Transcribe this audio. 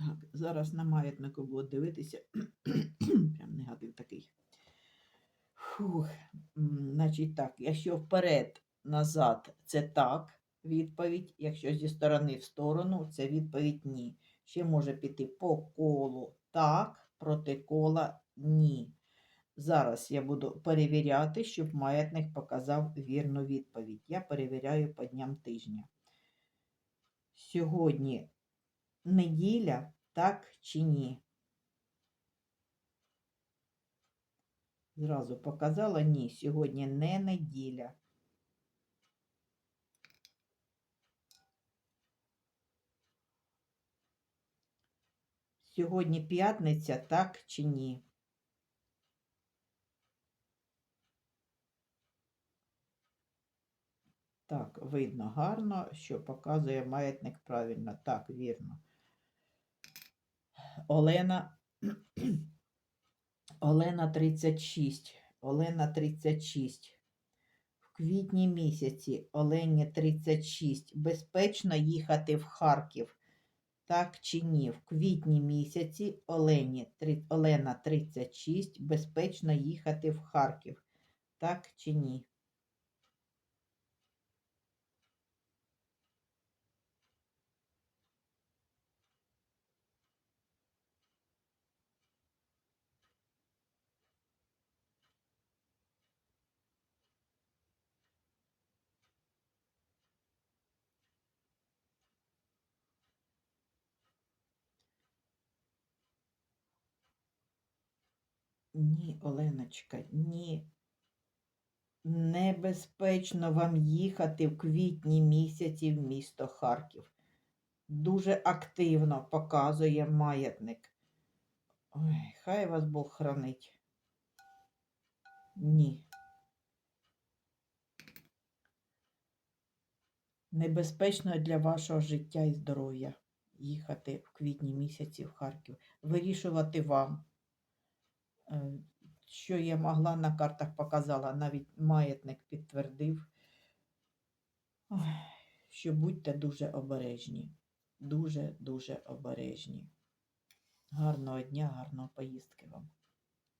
Так, зараз на маятнику буду дивитися. Прям негатив такий. Фух. Значить так, якщо вперед, назад, це так, відповідь. Якщо зі сторони в сторону, це відповідь ні. Ще може піти по колу так, проти кола ні. Зараз я буду перевіряти, щоб маятник показав вірну відповідь. Я перевіряю по дням тижня. Сьогодні неділя, так чи ні? Зразу показала ні, сьогодні не неділя. Сьогодні п'ятниця, так чи ні? Так, видно гарно, що показує маятник правильно. Так, вірно. Олена. Олена 36. Олена 36. В квітні місяці Олені 36. Безпечно їхати в Харків. Так чи ні? В квітні місяці Олені, три- Олена 36. Безпечно їхати в Харків. Так чи ні? Ні, Оленочка, ні. Небезпечно вам їхати в квітні місяці в місто Харків. Дуже активно показує маятник. Ой, хай вас Бог хранить. Ні. Небезпечно для вашого життя і здоров'я їхати в квітні місяці в Харків. Вирішувати вам. Е, Що я могла на картах показала, навіть маятник підтвердив, що будьте дуже обережні. Дуже-дуже обережні. Гарного дня, гарної поїздки вам.